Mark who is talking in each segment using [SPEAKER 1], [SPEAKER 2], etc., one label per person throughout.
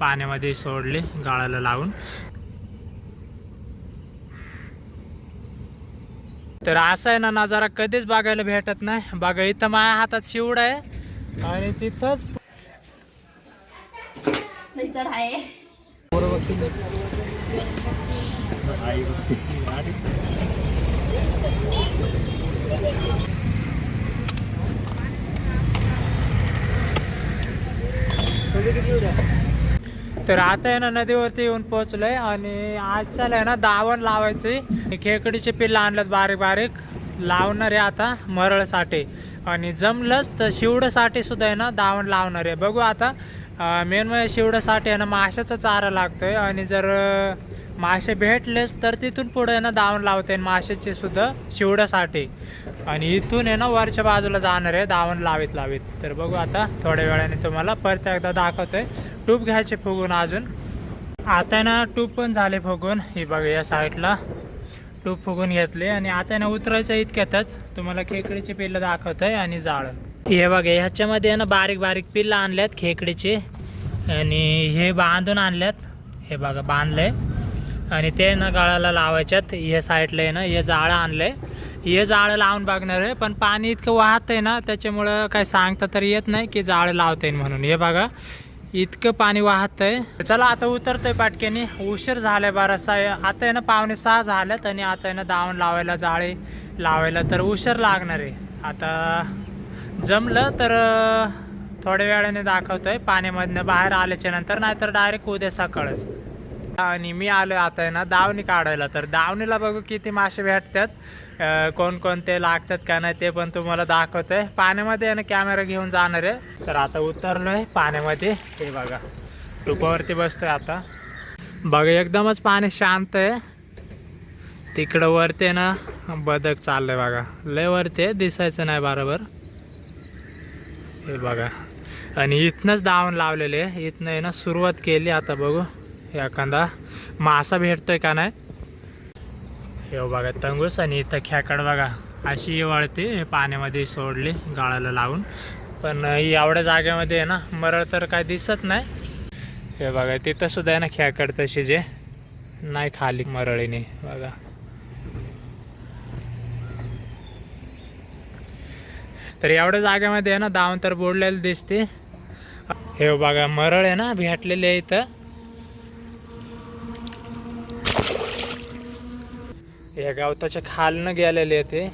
[SPEAKER 1] पाण्यामध्ये सोडले गाळाला लावून. तर असा आहे ना नजारा कधीच बघायला भेटत नाही. बघा इथं माझ्या हातात शिवड आहे आणि तिथंच
[SPEAKER 2] चढ आहे
[SPEAKER 1] तर आता आहे ना नदीवरती येऊन पोहोचलोय आणि आज आहे ना दावण लावायची खेकडीचे पिल्लं आणलं बारीक बारीक. लावणार आहे आता मरळसाठी. आणि जमलंच तर शिवडसाठी सुद्धा आहे ना दावण लावणार आहे. बघू आता मेन म्हणजे शिवडासाठी आहे ना माशाचा चारा लागतोय. आणि जर मासे भेटलेच तर तिथून पुढे आहे ना दावण लावते माशाचे सुद्धा शिवड्यासाठी आणि इथून आहे ना वरच्या बाजूला जाणार आहे दावण लावीत लावीत. तर बघू आता थोड्या वेळाने तुम्हाला परत एकदा दाखवतोय. टूप घ्यायचे फुगून अजून. आता आहे ना टूप पण झाले फुगून. ही बघा या साईडला टूप फुगून घेतले. आणि आता ना उतरायचं इतक्यातच. तुम्हाला खेकडीचे पिल्लं दाखवतंय आणि जाळं. हे बघा ह्याच्यामध्ये आहे ना बारीक बारीक पिल्लं आणल्यात खेकडीचे. आणि हे बांधून आणल्यात. हे बघा बांधलंय. आणि ते ना गळाला लावायच्यात हे साईडला आहे ना हे जाळं आणलंय. हे जाळं लावून बघणार आहे पण पाणी इतकं वाहत आहे ना त्याच्यामुळं काय सांगता तर येत नाही की जाळं लावता येईल म्हणून. हे बघा इतकं पाणी वाहत आहे. चला आता उतरतोय पाटक्याने. उशीर झालाय बराचसा. आता आहे ना पावणे सहा झाल्यात आणि आता आहे ना दावण लावायला जाळे लावायला तर उशीर लागणार आहे. आता जमलं तर थोड्या वेळाने दाखवतोय. पाण्यामधनं बाहेर आल्याच्यानंतर नाहीतर डायरेक्ट उद्या सकाळच. आणि मी आलो आता आहे ना दावणी काढायला. तर दावणीला बघू किती मासे भेटतात कोणकोणते लागतात का नाही ते पण तुम्हाला दाखवतोय. पाण्यामध्ये ना कॅमेरा घेऊन जाणार आहे. तर आता उतरलोय पाण्यामध्ये. हे बघा टुपावरती बसतोय आता. बघा एकदमच पाणी शांत आहे. तिकडं वरते ना बदक चाललंय बघा. लय वरते दिसायचं नाही बरोबर. हे बघा. आणि इथनंच दावण लावलेले आहे. इथनं आहे ना सुरुवात केली आता बघू. एखादा मासा भेटतोय का नाही? हे बघा तंगूस आणि इथं खेकड बघा. अशी वळते पाण्यामध्ये सोडली गाळाला लावून. पण एवढ्या जागेमध्ये आहे ना मरळ तर काय दिसत नाही. हे बघा तिथं सुद्धा आहे ना खेकड तशी जे. नाही खाली मरळीने बघा. तर एवढ्या जागेमध्ये आहे ना दावण तर बोडलेलं दिसते. हे बघा मरळ आहे ना भेटलेले आहे इथं. या गवताच्या खालनं गेलेले आहे ते.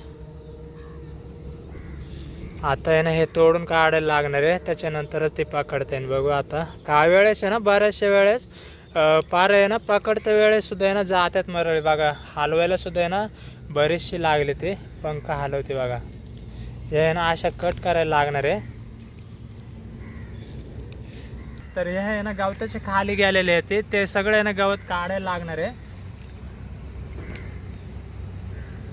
[SPEAKER 1] आता आहे ना हे तोडून काढायला लागणार आहे. त्याच्यानंतरच ते पकडता येईल. बघू आता. का वेळेस आहे ना? बऱ्याचशा वेळेस अं, पार आहे ना? पकडत्या वेळेस सुद्धा आहे ना जात्यात मरळी. बघा हलवायला सुद्धा आहे ना बरीचशी लागले ते. पंख हलवते बघा. हे आहे ना अशा कट करायला लागणार आहे. तर हे आहे ना गवताचे खाली गेलेले आहे ते. ते सगळे आहे ना गवत काढायला लागणार आहे.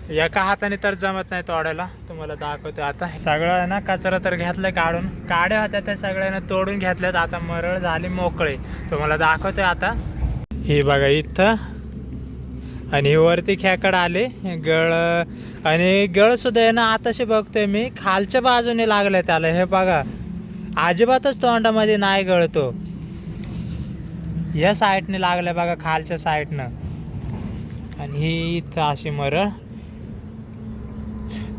[SPEAKER 1] एका हाताने तर जमत नाही तोडायला तुम्हाला दाखवतो आता. सगळं आहे ना कचरा तर घेतलाय काढून. काड्या होत्या त्या सगळ्यांना तोडून घेतल्यात. आता मरळ झाली मोकळे. तुम्हाला दाखवतोय आता. ही बघा इथं. आणि वरती खेकड आले. गळ. आणि गळ सुद्धा आहे ना आताशी बघतोय मी. खालच्या बाजूने लागलाय त्याला. हे बघा. अजिबातच तोंडामध्ये नाही गळतो. या साईडने लागलाय बघा खालच्या साईडनं. आणि ही इथं अशी मरळ.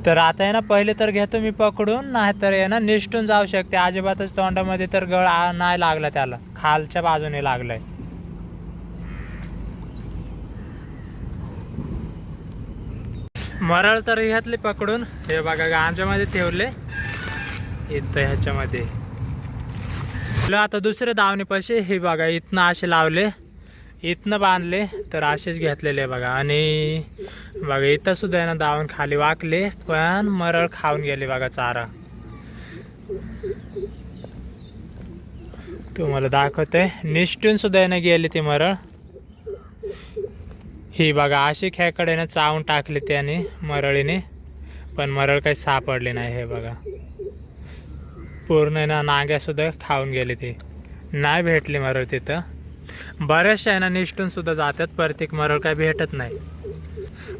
[SPEAKER 1] तर आता आहे ना पहिले तर घेतो मी पकडून नाहीतर आहे ना निष्ठून जाऊ शकते. अजिबातच तोंडामध्ये तर गळ नाही लागला त्याला. खालच्या बाजूने लागलाय. मरळ तर घेतले पकडून हे बघा गांजामध्ये ठेवले. इथं ह्याच्यामध्ये. आता दुसरे दावणे पैसे हे बघा इथनं असे लावले. इथनं बांधले तर असेच घेतलेले बघा. आणि बघा इथं सुद्धा आहे ना दावण खाली वाकले पण मरळ खाऊन गेले बघा चारा. तुम्हाला दाखवते निष्ठून सुद्धा आहे ना गेले ती मरळ. ही बघा अशी खेकड्याने चावून टाकली त्याने मरळीने. पण मरळ काही सापडली नाही हे बघा. पूर्ण ना नाग्यासुद्धा खाऊन गेले ते. नाही भेटली मरळ तिथं. बऱ्याचशा आहे ना निष्ठून सुद्धा जातात प्रत्येक मरळ काही भेटत नाही.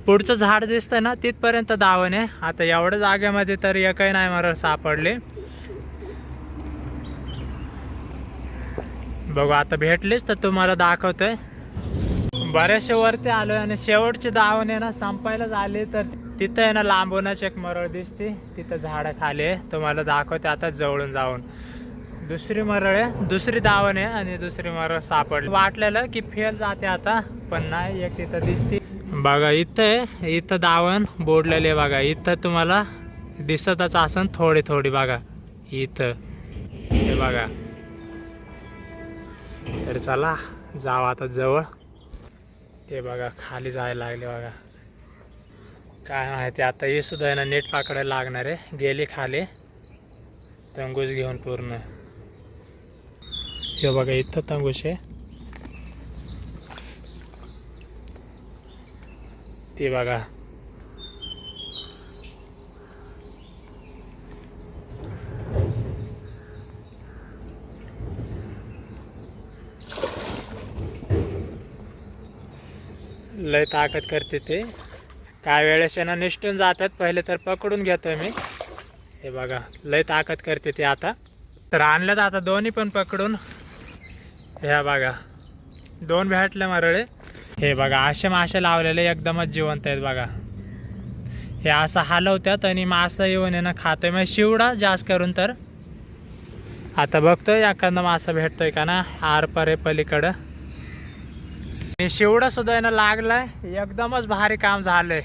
[SPEAKER 1] पुढचं झाड दिसतं ना तिथपर्यंत दावण आहे आता एवढ्या जागेमध्ये तर एकही नाही मरळ सापडले. बघू आता भेटलेच तर तुम्हाला दाखवतोय. बऱ्याचशे वरती आलोय आणि शेवटची दावण आहे ना संपायलाच आली तर तिथं आहे ना लांबूनच एक मरळ दिसते. तिथं झाडं खाली आहे. तुम्हाला दाखवते आता जवळून जाऊन. दुसरी मरळ आहे दुसरी दावण आहे आणि दुसरी मरळ सापडली. वाटलेलं की फेल जाते आता पण नाही एक तिथं दिसते. बघा इथं आहे इथं दावण बोडलेले आहे बघा. इथं तुम्हाला दिसतच असन थोडी थोडी बघा. इथं. हे बघा. तर चला जाऊ आता जवळ. ते बघा खाली जायला लागले बघा. काय माहिती आता हे सुद्धा आहे ना नेट पाकडे लागणार आहे. गेली खाली. तंगूस घेऊन पूर्ण. हे बघा इथं तांगूस आहे. ते बघा. लय ताकद करते ते. काय वेळेस यांना निष्ठून जातात पहिले तर पकडून घेतोय मी. हे बघा लय ताकद करते ते आता. तर आणल्यात आता दोन्ही पण पकडून. ह्या बघा. दोन भेटले मरळे. हे बघा असे मासे लावलेले एकदमच जिवंत आहेत बघा. हे असं हलवतात आणि मासा येऊन येणं ना खातोय शिवडा जास्त करून तर. आता बघतोय एखादा मासा भेटतोय का ना? आर परे पलीकडं. आणि शिवडा सुद्धा येणं लागलाय. एकदमच भारी काम झालंय.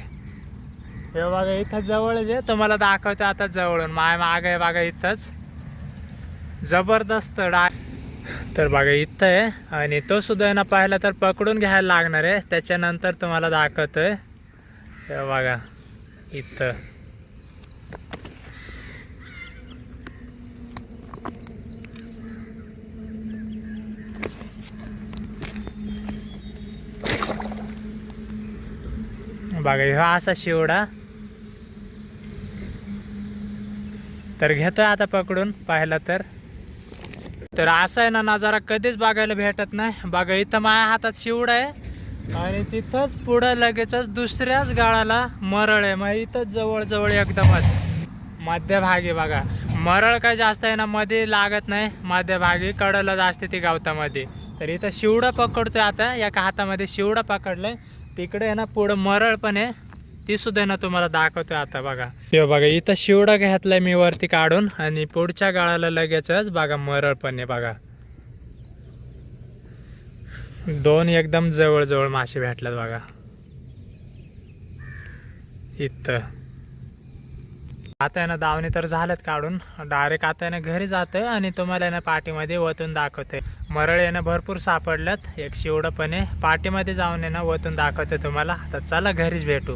[SPEAKER 1] हे बघा इथं जवळ जे तुम्हाला दाखवते आता जवळून. माय माग आहे बघा इथंच. जबरदस्त डाय तर बघा इथं आहे. आणि तो सुद्धा आहे ना पाहिला तर पकडून घ्यायला लागणार आहे. त्याच्यानंतर तुम्हाला दाखवतो आहे बघा इथं. बघा ह्यो असा शिवडा. तर घेतोय आता पकडून पाहिला तर. तर असं आहे ना नजारा कधीच बघायला भेटत नाही. बघा इथं माझ्या हातात शिवड आहे आणि तिथंच पुढं लगेचच दुसऱ्याच गाळाला मरळ आहे. मग इथंच जवळजवळ एकदमच मध्यभागी बघा. मरळ काय जास्त आहे ना मध्ये लागत नाही. मध्यभागी कडला जास्त ती गावतामध्ये. तर इथं शिवडं पकडतोय आता. एका हातामध्ये शिवडं पकडलाय. तिकडे आहे ना पुढं मरळ पण आहे. ती सुद्धा ना तुम्हाला दाखवतोय आता बघा. ते बघा इथं शिवडा घातलाय मी वरती काढून आणि पुढच्या गाळाला लगेचच बघा मरळ पण आहे बघा. दोन एकदम जवळजवळ मासे भेटल्यात बघा. इथं. आता आहे ना दावणी तर झाल्यात काढून. डायरेक्ट आता ना घरी जातं आणि तुम्हाला ना पाठीमध्ये वतून दाखवते मरळ येणं भरपूर सापडल्यात. एक शिवडं पण आहे. पाठीमध्ये जाऊन ना वतून दाखवते तुम्हाला. आता चला घरीच भेटू.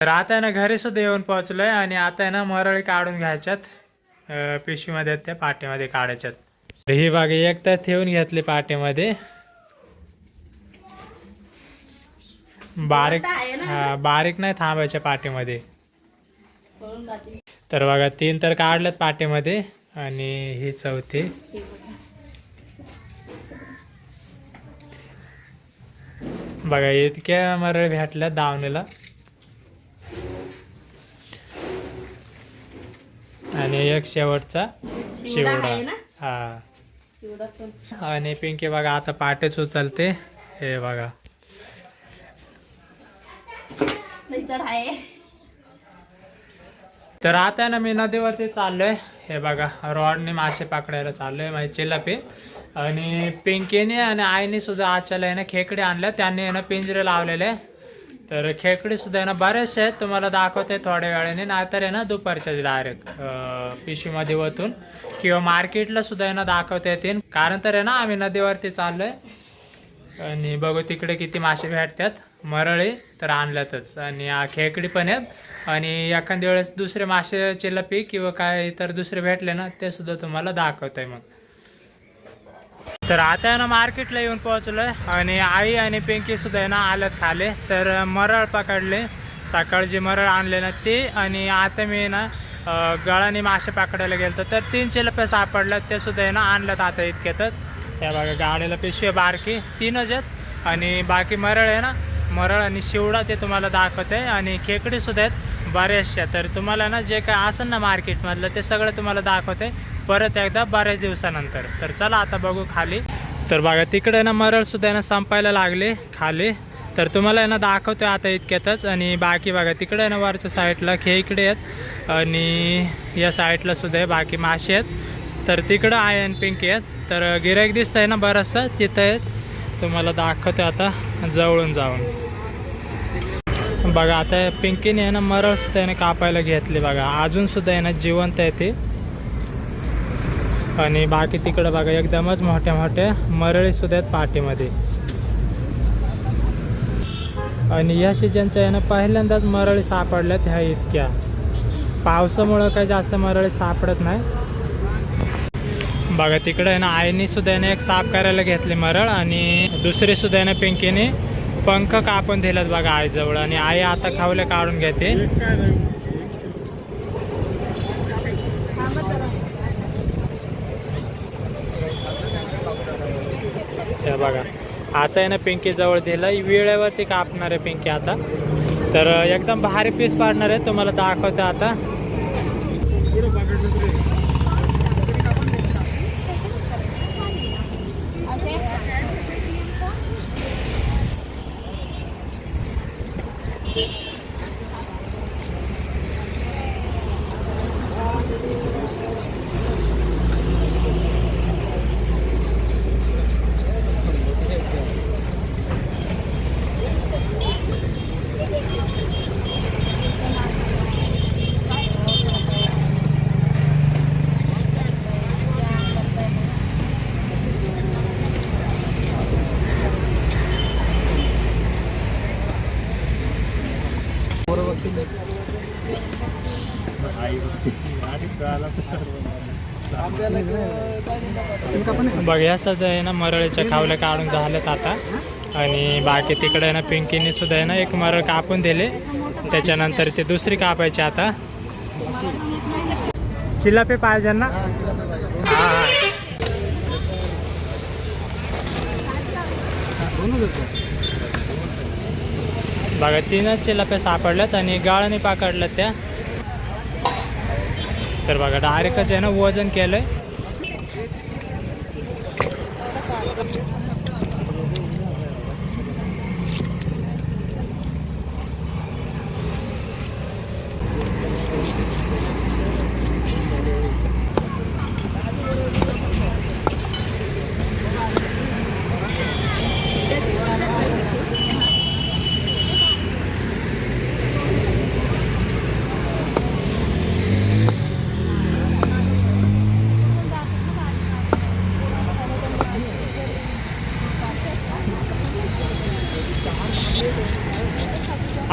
[SPEAKER 1] तर आता आहे ना घरी सुद्धा येऊन पोहोचलोय आणि आता आहे ना मरळी काढून घ्यायच्यात. पिशवीमध्ये त्या पाठीमध्ये काढायच्यात. तर ही बागी एक तर ठेवून घेतली पाठीमध्ये बारीक हा बारीक नाही थांबायच्या पाठीमध्ये तर बघा तीन तर काढल्यात पाठीमध्ये आणि ही चौथी. बघा इतक्या मरळ भेटल्या दावणीला. आणि एक शेवटचा शिवडा. हा. आणि पिंकी बघा आता पाटेच उचलते हे बघा. तर आता ना मी नदीवरती चाललोय. हे बघा रॉडने मासे पकडायला चाललोय माझी चिलापी आणि पिंकीने आणि आईने सुद्धा आजच्याला आहे ना खेकडे आणल्या त्यांनी ना पिंजरे लावलेले. तर खेकडे सुद्धा आहे ना बरेचसे आहेत. तुम्हाला दाखवते थोड्या वेळाने. नाहीतर आहे ना दुपारच्या डायरेक्ट पिशवीमध्ये वतून किंवा मार्केटला सुद्धा आहे ना दाखवता येतील कारण तर आहे ना आम्ही नदीवरती चाललोय. आणि बघू तिकडे किती मासे भेटतात. मरळी तर आणल्यातच. आणि खेकडी पण आहेत. आणि एखाद्या वेळेस दुसरे मासे लपी किंवा काय तर दुसरे भेटले ना ते सुद्धा तुम्हाला दाखवत आहे मग. तर आता आहे ना मार्केटला येऊन पोहोचलोय. आणि आई आणि पिंकी सुद्धा आहे ना आलं खाले. तर मरळ पकडले. सकाळ जे मरळ आणले ना ते. आणि आता मी ना गळाने मासे पकडायला गेलो तर तीन चिलपे सापडलं ते सुद्धा आहे ना आणलं आता इतक्यातच. त्या बघा गाडीला पिशवी बारकी. तीनच आहेत. आणि बाकी मरळ आहे ना मरळ आणि शिवडा ते तुम्हाला दाखवते. आणि खेकडी सुद्धा आहेत बऱ्याचशा. तर तुम्हाला ना जे काय असेल ना मार्केटमधलं ते सगळं तुम्हाला दाखवते. परत एकदा बऱ्याच दिवसानंतर. तर चला आता बघू खाली. तर बघा तिकडे ना मरळ सुद्धा ना संपायला लागले खाली. तर तुम्हाला आहे ना दाखवतो आता इतक्यातच. आणि बाकी बघा तिकडे आहे ना वरच्या साईडला खेकडे आहेत. आणि या साईडला सुद्धा आहे बाकी मासे आहेत. तर तिकडं आहे आणि पिंकी आहेत. तर गिरायक दिसतं आहे ना बरंचसं तिथं आहेत. तुम्हाला दाखवतो आता जवळून जाऊन. बघा आता पिंकीने आहे ना मरळ सुद्धा आहे ना कापायला घेतली बघा. अजून सुद्धा आहे ना जिवंत आहे ते. आणि बाकी तिकडं बघा एकदमच मोठ्या मोठ्या मरळी सुद्धा आहेत पाठीमध्ये. आणि या सीजनच्या आहे ना पहिल्यांदाच मरळी सापडल्यात ह्या इतक्या. पावसामुळं काही जास्त मरळी सापडत नाही. बघा तिकडं आहे ना आईने सुद्धा आहे ना एक साफ करायला घेतली मरळ आणि दुसरी सुद्धा आहे ना पिंकीने पंख कापून दिलात बघा आईजवळ. आणि आई आता खावले काढून घेते हे बघा आता आहे ना पिंकी जवळ दिलं वेळेवरती कापणार आहे पिंकी आता. तर एकदम भारी पीस पाडणार आहे. तुम्हाला दाखवते आता. बघ या सध्या आहे ना मरळीच्या खावल्या काढून झाल्यात आता. आणि बाकी तिकडे आहे ना पिंकीने सुद्धा आहे ना एक मरळ कापून दिले. त्याच्यानंतर ते दुसरी कापायची आता. चिलापे पाहिजे ना हा हा. बघा तीनच चिलाप्या सापडल्यात आणि गाळाने पाकडल्यात त्या. तर बघा डायरेक्टच आहे ना वजन केलंय.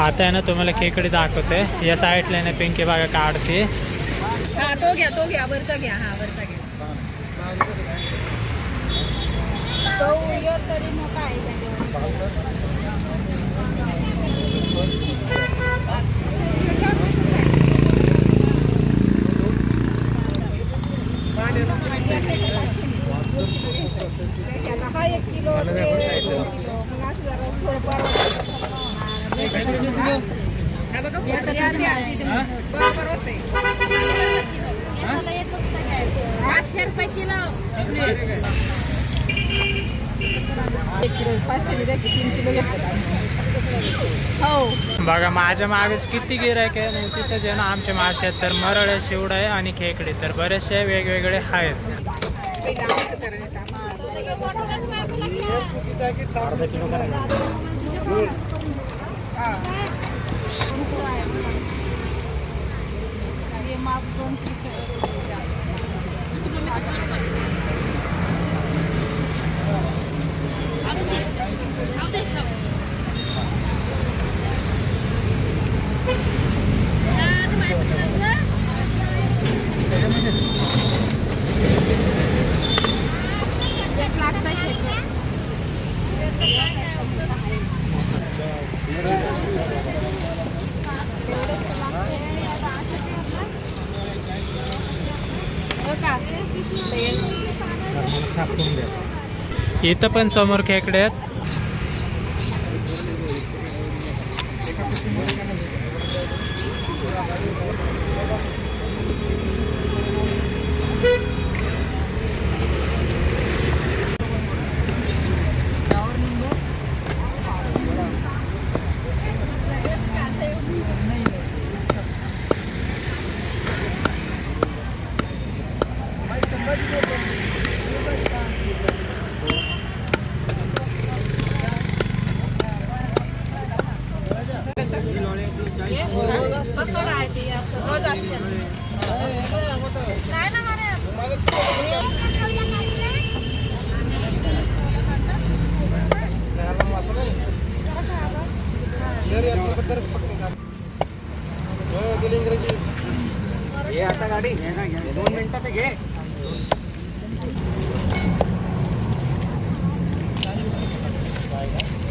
[SPEAKER 1] आता आहे ना तुम्हाला खेकडे दाखवते. या साईडला आहे ना पिंकी बागा काढते.
[SPEAKER 2] हा तो घ्या तो घ्या वरचा घ्या. हा वरचा घ्या. तो तरी मोठा आहे त्याच्यावर. हा एक किलो ते दोन किलो. मग असं जरा थोडंफार बरोबर होते पाचशे रुपये किलो हो
[SPEAKER 1] बघा माझ्या मागेच किती गिरायक आहे आणि तिथं जे ना आमचे मासे आहेत तर मरळ आहे शिवड आहे आणि खेकडे तर बरेचसे वेगवेगळे आहेत. 아, 근데, 있어. इथं पण समोर खेकडे आहेत.
[SPEAKER 3] हे आता गाडी
[SPEAKER 2] दोन मिनिटात घे.
[SPEAKER 1] काय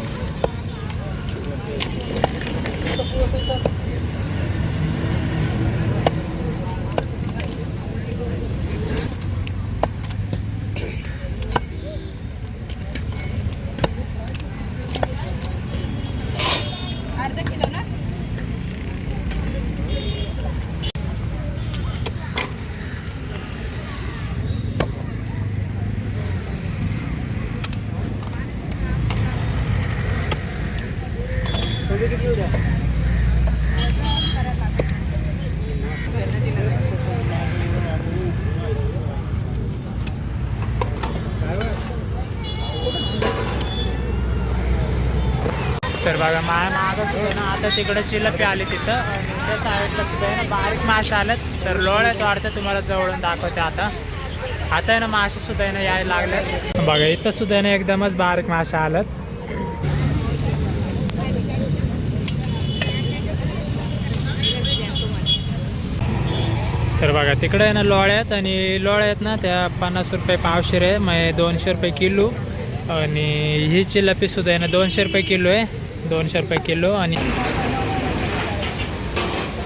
[SPEAKER 1] बघा माया मागं आहे ना आता तिकडे चिलपी आली तिथं. आणि त्या साईडला सुद्धा आहे ना बारीक मासे आलेत. तर लोळ्यात वाढतं तुम्हाला जवळून दाखवते आता. आता आहे ना मासे सुद्धा आहे ना यायला लागले. बघा इथं सुद्धा आहे ना एकदमच बारीक मासे आलेत. तर बघा तिकडे आहे ना लोळ्यात. आणि लोळ्यात ना त्या पन्नास रुपये पावशेर आहे. मग दोनशे रुपये किलो. आणि ही चिलपी सुद्धा आहे ना दोनशे रुपये किलो आहे. दोनशे रुपये किलो आणि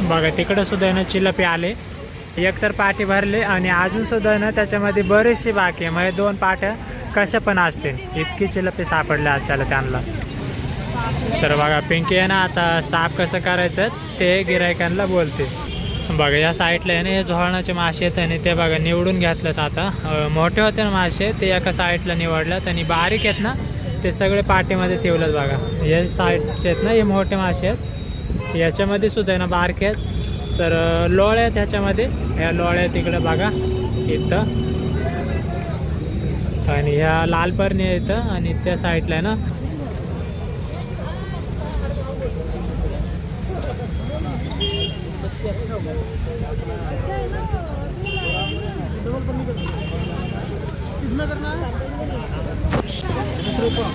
[SPEAKER 1] बघा तिकडं सुद्धा आहे ना चिलपी आले. एक तर पाठी भरले आणि अजूनसुद्धा आहे ना त्याच्यामध्ये बरेचसे बाकी आहे. म्हणजे दोन पाट्या कशा पण असतील. इतकी चिलपी सापडल्या आजच्याला त्यांना. तर बघा पिंकी आहे ना आता साफ कसं करायचं ते गिरायकांना बोलते. बघा या साईडला आहे ना हे झोळणाचे मासे आहेत आणि ते बघा निवडून घेतलेत आता. मोठे होते ना मासे ते एका साईडला निवडल्यात आणि बारीक आहेत ना ते सगळे पाठीमध्ये ठेवलं बघा. हे साईडचे आहेत ना हे मोठे मासे आहेत. याच्यामध्ये सुद्धा आहे ना बारके आहेत. तर लोळ्या आहेत ह्याच्यामध्ये. ह्या लोळ्या तिकडे बघा. इथं. आणि ह्या लालपर्णी आहे इथं. आणि त्या साईडला आहे ना. बघा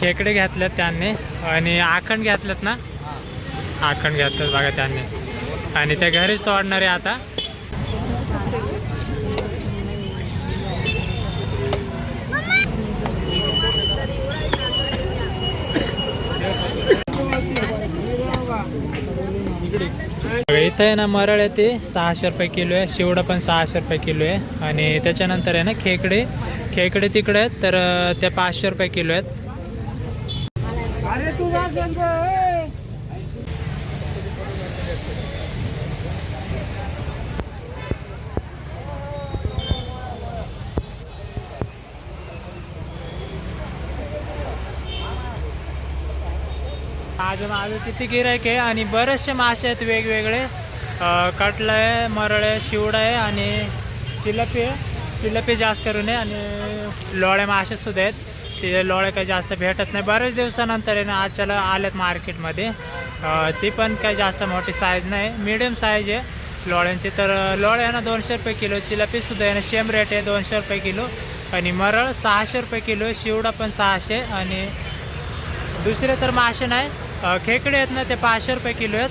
[SPEAKER 1] खेकडे घेतल्यात त्यांनी आणि आखंड घेतल्यात ना? आखंड घेतलं बघा त्यांनी. आणि ते घरीच तोडणार आहे आता. इथं आहे ना मरळ आहे ते सहाशे रुपये किलो आहे शिवडा पण सहाशे रुपये किलो आहे. आणि त्याच्यानंतर आहे ना खेकडे. खेकडे तिकडे आहेत तर ते पाचशे रुपये किलो आहेत. आज माझं किती गिरायक आहे आणि बरेचसे मासे आहेत वेगवेगळे. कटलं आहे मरळ आहे शिवडा आहे आणि चिलपी आहे. चिलपी जास्त करून आहे आणि लोळे मासेसुद्धा आहेत. ते लोळे काही जास्त भेटत नाही. बऱ्याच दिवसानंतर आहे ना आजच्याला आल्यात मार्केटमध्ये. ती पण काही जास्त मोठी साईज नाही. मिडियम साईज आहे लोळ्यांची. तर लोळे आहे ना दोनशे रुपये किलो. चिलपीसुद्धा आहे ना सेम रेट आहे दोनशे रुपये किलो. आणि मरळ सहाशे रुपये किलो आहे शिवडा पण सहाशे. आणि दुसरे तर मासे नाही. खेकडे आहेत ना ते पाचशे रुपये किलो आहेत.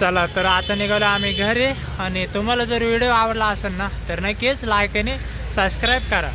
[SPEAKER 1] चला तर आता निघालो आम्ही घरी. आणि तुम्हाला जर व्हिडिओ आवडला असेल ना तर नक्कीच लाईक आणि सबस्क्राईब करा.